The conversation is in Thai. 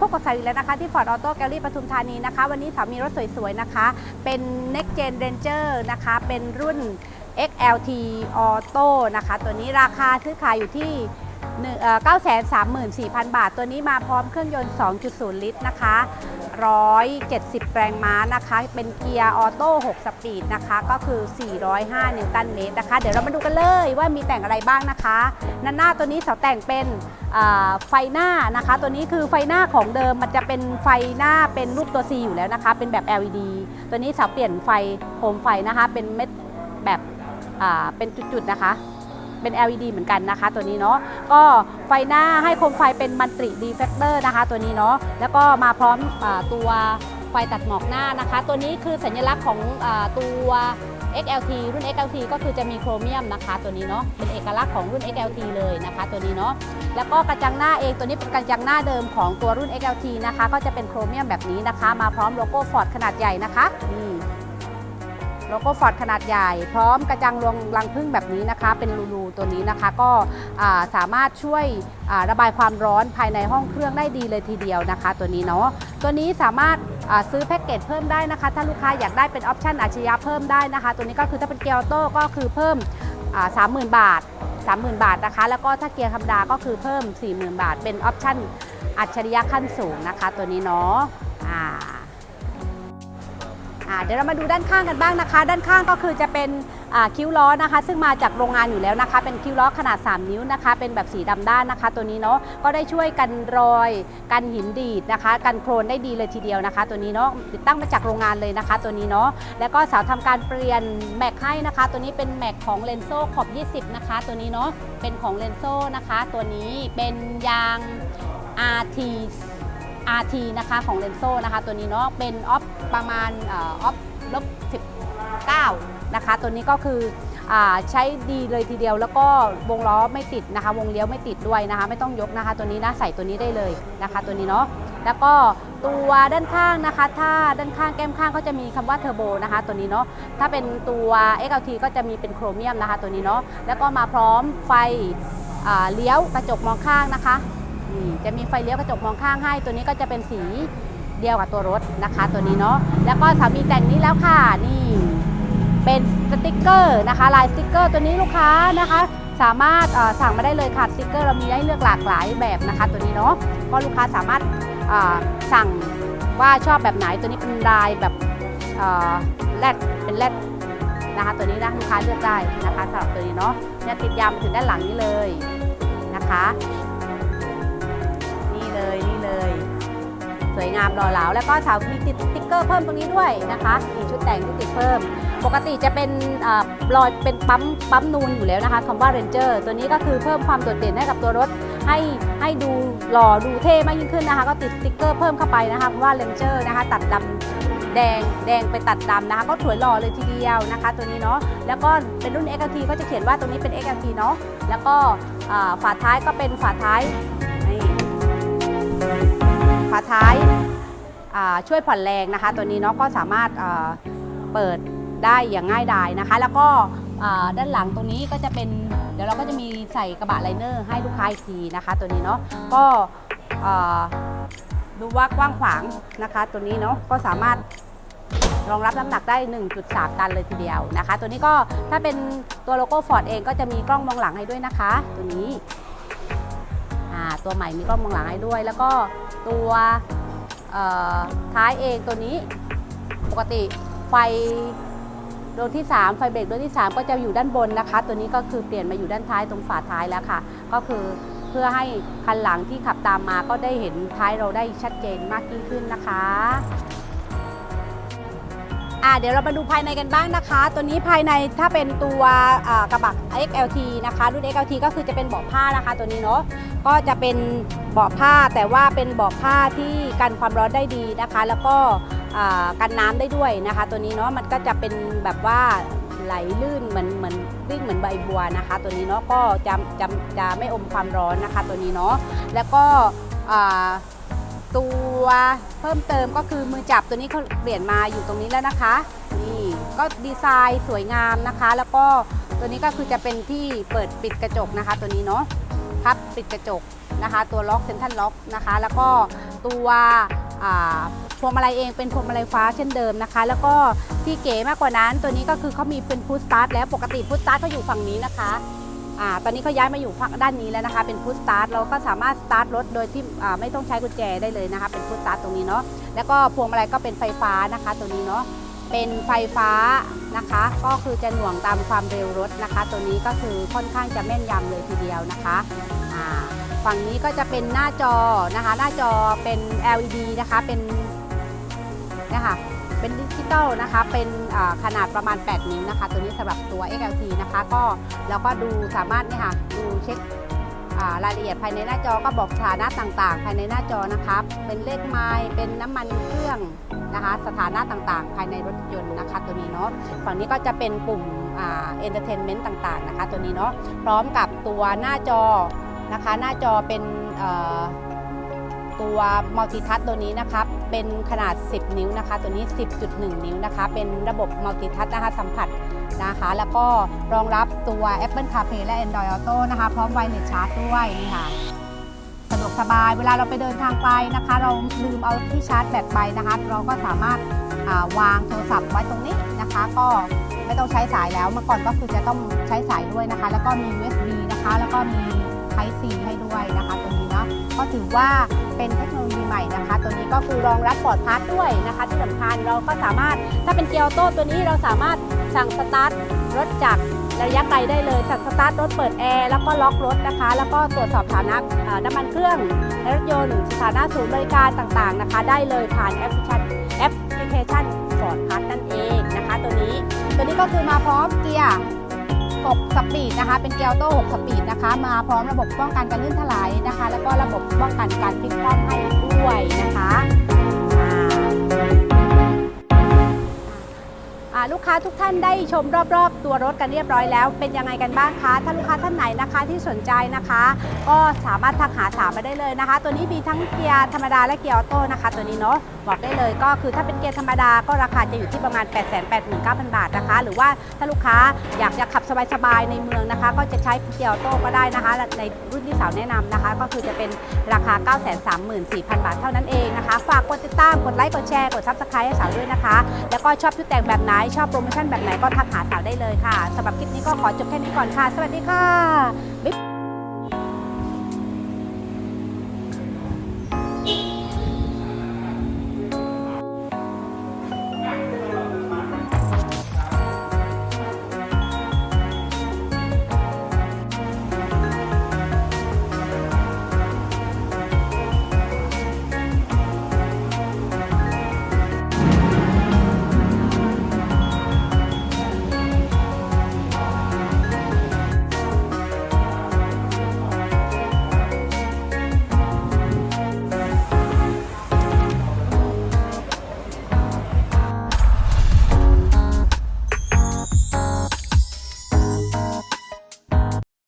พบกับสารีแล้วนะคะ ที่ Ford Auto Gallery ปทุมธานีนะคะ วันนี้สามีรถสวยๆนะคะ เป็น Next Gen Ranger นะคะ เป็นรุ่น XLT Auto นะคะ ตัวนี้ราคาซื้อขายอยู่ที่ 934,000 บาท ตัวนี้มาพร้อมเครื่องยนต์ 2.0 ลิตรนะคะ 170 แรงม้านะคะ เป็นเกียร์ออโต้6สปีดนะคะ ก็คือ 405 นิวตันเมตรนะคะ เดี๋ยวเรามาดูกันเลยว่ามีแต่งอะไรบ้างนะคะนันหน้าตัวนี้เสาแต่งเป็นไฟหน้านะคะ ตัวนี้คือไฟหน้าของเดิมมันจะเป็นไฟหน้าเป็นรูปตัว C อยู่แล้วนะคะ เป็นแบบ LED ตัวนี้เสาเปลี่ยนไฟโคมไฟนะคะ เป็นเม็ดแบบเป็นจุดๆนะคะ เป็น LED เหมือนกันนะคะ ตัวนี้เนาะก็ไฟหน้าให้โคมไฟเป็นมันตริดีเฟกเตอร์นะคะ ตัวนี้เนาะแล้วก็มาพร้อมอตัวไฟตัดหมอกหน้านะคะ ตัวนี้คือสัญลักษณ์ของอตัว XLT รุ่น XLT ก็คือจะมีโครเมียมนะคะ ตัวนี้เนาะเป็นเอกลักษณ์ของรุ่น XLT เลยนะคะ ตัวนี้เนาะแล้วก็กระจังหน้าเองตัวนี้เป็นกระจังหน้าเดิมของตัวรุ่น XLT นะคะ ก็จะเป็นโครเมียมแบบนี้นะคะ มาพร้อมโลโก้ Ford ขนาดใหญ่นะคะนี่ โลโก้ฟอดขนาดใหญ่ พร้อมกระจังรวงรังพึ่งแบบนี้นะคะ เป็นรูๆตัวนี้นะคะ ก็าสามารถช่วยระบายความร้อนภายในห้องเครื่องได้ดีเลยทีเดียวนะคะ ตัวนี้เนาะตัวนี้สามารถซื้อแพ็กเกจเพิ่มได้นะคะ ถ้าลูกค้าอยากได้เป็นออปชันอัจฉริยะเพิ่มได้นะคะ ตัวนี้ก็คือถ้าเป็นเกียร์ออโต้ก็คือเพิ่มสามหมื่นบาท 30,000 บาทนะคะ แล้วก็ถ้าเกียร์ธรรมดาก็คือเพิ่ม 40,000 บาท เป็นออปชันอัจฉริยะขั้นสูงนะคะ ตัวนี้เนาะอ่า อ่าเดี๋ยวเรามาดูด้านข้างกันบ้างนะคะ ด้านข้างก็คือจะเป็นอ่าคิ้วล้อนะคะ ซึ่งมาจากโรงงานอยู่แล้วนะคะ เป็นคิ้วล้อขนาด 3 นิ้วนะคะ เป็นแบบสีดำด้านนะคะ ตัวนี้เนาะก็ได้ช่วยกันรอยกันหินดีดนะคะ กันโครนได้ดีเลยทีเดียวนะคะ ตัวนี้เนาะติดตั้งมาจากโรงงานเลยนะคะ ตัวนี้เนาะแล้วก็สาวทำการเปลี่ยนแม็กให้นะคะ ตัวนี้เป็นแม็กของเลนโซ่ขอบ 20 นะคะ ตัวนี้เนาะเป็นของเลนโซ่นะคะ ตัวนี้เป็นยาง RT RT นะคะของเลนโซ่นะคะ ตัวนี้เนาะเป็นออฟ ประมาณออฟลบ19นะคะ ตัวนี้ก็คืออใช้ดีเลยทีเดียว แล้วก็วงล้อไม่ติดนะคะ วงเลี้ยวไม่ติดด้วยนะคะ ไม่ต้องยกนะคะ ตัวนี้นะใส่ตัวนี้ได้เลยนะคะ ตัวนี้เนาะแล้วก็ตัวด้านข้างนะคะ ถ้าด้านข้างแก้มข้างก็จะมีคำว่าเทอร์โบนะคะ ตัวนี้เนาะ ถ้าเป็นตัว XLT ก็จะมีเป็นโครเมียมนะคะ ตัวนี้เนาะ แล้วก็มาพร้อมไฟเลี้ยวกระจกมองข้างนะคะนี่จะมีไฟเลี้ยวกระจกมองข้างให้ ตัวนี้ก็จะเป็นสี เดียวกับตัวรถนะคะตัวนี้เนาะแล้วก็สามีแต่งนี้แล้วค่ะนี่เป็นสติกเกอร์นะคะลายสติกเกอร์ตัวนี้ลูกค้านะคะ สามารถสั่งมาได้เลยค่ะสติกเกอร์เรามีให้เลือกหลากหลายแบบนะคะ ตัวนี้เนาะก็ลูกค้าสามารถสั่งว่าชอบแบบไหนตัวนี้เป็นลายแบบแรดเป็นแรดนะคะตัวนี้นะลูกค้าเลือกได้นะคะสำหรับตัวนี้เนาะเนี่ยติดยามถึงด้านหลังนี้เลยนะคะ นี่เลยนี่เลย วยงามหล่อเหลาแล้วก็สาวมีติดสติ๊กเกอร์เพิ่มตรงนี้ด้วยนะคะมีชุดแต่งที่ติดเพิ่ม ปกติจะเป็นอรอยเป็นปั๊มปั๊มนูนอยู่แล้วนะคะคำว่า Ranger ตัวนี้ก็คือเพิ่มความโดดเด่นให้กับตัวรถให้ให้ดูหล่อดูเท่มากยิ่งขึ้นนะคะ ก็ติดสติ๊กเกอร์เพิ่มเข้าไปนะคะเพราะว่า Ranger นะคะ ตัดดำแดงแดงไปตัดดำนะคะ ก็สวยหล่อเลยทีเดียวนะคะ ตัวนี้เนาะแล้วก็เป็นรุ่น XLT ก็จะเขียนว่าตรงนี้เป็น XLT เนาะแล้วก็ฝาท้ายก็เป็นฝาท้าย นี่ฝาท้ช่วยผ่อนแรงนะคะ ตัวนี้เนาะก็สามารถเปิดได้อย่างง่ายดายนะคะ แล้วก็ด้านหลังตรงนี้ก็จะเป็นเดี๋ยวเราก็จะมีใส่กระบะไลเนอร์ให้ลูกค้าอีกทีนะคะ ตัวนี้เนาะก็ดูว่ากว้างขวางนะคะ ตัวนี้เนาะก็สามารถรองรับน้ำหนักได้ 1.3 ตันเลยทีเดียวนะคะ ตัวนี้ก็ถ้าเป็นตัวโลโก้ Ford เองก็จะมีกล้องมองหลังให้ด้วยนะคะ ตัวนี้ตัวใหม่มีกล้องมองหลังให้ด้วย แล้วก็ ตัวท้ายเองตัวนี้ปกติไฟดวงที่ 3 ไฟเบรกดวงที่ 3 ก็จะอยู่ด้านบนนะคะ ตัวนี้ก็คือเปลี่ยนมาอยู่ด้านท้ายตรงฝาท้ายแล้วค่ะ ก็คือเพื่อให้คันหลังที่ขับตามมาก็ได้เห็นท้ายเราได้ชัดเจนมากยิ่งขึ้นนะคะ อ่าเดี๋ยวเรามาดูภายในกันบ้างนะคะ ตัวนี้ภายในถ้าเป็นตัวกระบะ XLT นะคะรุ่น XLT ก็คือจะเป็นเบาะผ้านะคะตัวนี้เนาะก็จะเป็นเบาะผ้าแต่ว่าเป็นเบาะผ้าที่กันความร้อนได้ดีนะคะ แล้วก็กันน้ำได้ด้วยนะคะ ตัวนี้เนาะมันก็จะเป็นแบบว่าไหลลื่นเหมือนเหมือนวิ่งเหมือนใบบัวนะคะ ตัวนี้เนาะก็จะจะจะไม่อมความร้อนนะคะ ตัวนี้เนาะแล้วก็ ตัวเพิ่มเติมก็คือมือจับตัวนี้เขาเปลี่ยนมาอยู่ตรงนี้แล้วนะคะนี่ก็ดีไซน์สวยงามนะคะ แล้วก็ตัวนี้ก็คือจะเป็นที่เปิดปิดกระจกนะคะ ตัวนี้เนาะพับปิดกระจกนะคะ ตัวล็อกเซนทันล็อกนะคะ แล้วก็ตัวพวงมาลัยเองเป็นพวงมาลัยฟ้าเช่นเดิมนะคะ แล้วก็ที่เก๋มากกว่านั้นตัวนี้ก็คือเขามีเป็นพุทสตาร์ทแล้วปกติพุทสตาร์ทเขาอยู่ฝั่งนี้นะคะ อ่าตอนนี้เขาย้ายมาอยู่ฝั่งด้านนี้แล้วนะคะ เป็นพุทสตาร์ทเราก็สามารถสตาร์ทรถโดยที่อ่าไม่ต้องใช้กุญแจได้เลยนะคะ เป็นพุทสตาร์ทตรงนี้เนาะแล้วก็พวงมาลัยก็เป็นไฟฟ้านะคะ ตัวนี้เนาะเป็นไฟฟ้านะคะ ก็คือจะหน่วงตามความเร็วรถนะคะ ตัวนี้ก็คือค่อนข้างจะแม่นยำเลยทีเดียวนะคะอ่าฝั่งนี้ก็จะเป็นหน้าจอนะคะ หน้าจอเป็น LED นะคะเป็นเนี่ยค่ะ เป็นดิจิตอลนะคะ เป็นขนาดประมาณ 8 นิ้วนะคะ ตัวนี้สำหรับตัว XLT นะคะ ก็แล้วก็ดูสามารถเนี่ยค่ะดูเช็ครายละเอียดภายในหน้าจอก็บอกสถานะต่างๆ ภายในหน้าจอนะคะเป็นเลขไมล์เป็นน้ำมันเครื่องนะคะ สถานะต่างๆ ภายในรถยนต์นะคะ ตัวนี้เนาะฝั่งนี้ก็จะเป็นปุ่มเอ่า entertainment ต่างๆนะคะ ตัวนี้เนาะพร้อมกับตัวหน้าจอนะคะ หน้าจอเป็น ตัวมัลติทัชตัวนี้นะคะเป็นขนาด 10 นิ้วนะคะ ตัวนี้ 10.1 นิ้วนะคะ เป็นระบบมัลติทัชนะคะสัมผัสนะคะ แล้วก็รองรับตัว Apple CarPlay และ Android Auto นะคะ พร้อม Wireless Charge ด้วยนี่ค่ะสะดวกสบายเวลาเราไปเดินทางไกลนะคะ เราลืมเอาที่ชาร์จแบตไปนะคะ เราก็สามารถาวางโทรศัพท์ไว้ตรงนี้นะคะ ก็ไม่ต้องใช้สายแล้วเมื่อก่อนก็คือจะต้องใช้สายด้วยนะคะ แล้วก็มี USB นะคะ แล้วก็มี Type C ให้ด้วยนะคะตัวนี้ ก็ถือว่าเป็นเทคโนโลยีใหม่นะคะ ตัวนี้ก็คือรองรับปอร์ตพาสด้วยนะคะที่สำคัญเราก็สามารถถ้าเป็นเกียร์ออโต้ตัวนี้เราสามารถสั่งสตาร์ทรถจากระยะไกลได้เลยสั่งสตาร์ทรถเปิดแอร์แล้วก็ล็อกรถนะคะ แล้วก็ตรวจสอบสถานะน้ำมันเครื่องรถยนต์สถานะศูนย์บริการต่างๆนะคะ ได้เลยผ่านแอปพลิเคชันแอปพลิเคชันฟอร์ดพาสนั่นเองนะคะ ตัวนี้ตัวนี้ก็คือมาพร้อมเกียร์ 6สปีดนะคะ เป็นเกียร์โต้6สปีดนะคะ มาพร้อมระบบป้องกันการลื่นถลายนะคะ แล้วก็ระบบป้องกันการพลิกคว่ำให้ด้วยนะคะลูกค้าทุกท่านได้ชมรอบๆ ตัวรถกันเรียบร้อยแล้ว เป็นยังไงกันบ้างคะ ถ้าลูกค้าท่านไหนนะคะที่สนใจนะคะ ก็สามารถทักหาสามมาได้เลยนะคะ ตัวนี้มีทั้งเกียร์ธรรมดาและเกียร์ออโต้นะคะ ตัวนี้เนาะบอกได้เลยก็คือถ้าเป็นเกียร์ธรรมดาก็ราคาจะอยู่ที่ประมาณ 8 8 9 0 0 0 บาทนะคะ หรือว่าถ้าลูกค้าอยากจะขับสบายๆในเมืองนะคะ ก็จะใช้เกียร์ออโต้ก็ได้นะคะ ในรุ่นที่สาวแนะนำนะคะ ก็คือจะเป็นราคา 9 3 4 0 0 0 บาทเท่านั้นเองนะคะ ฝากกดติดตามกดไลค์กดแชร์กดซับสไครต์ให้สาวด้วยนะคะ แล้วก็ชอบชุดแต่งแบบไหนชอบโปรโมชั่นแบบไหนก็ทักหาสาวได้เลยค่ะสำหรับคลิปนี้ก็ขอจบแค่นี้ก่อนค่ะ สวัสดีค่ะ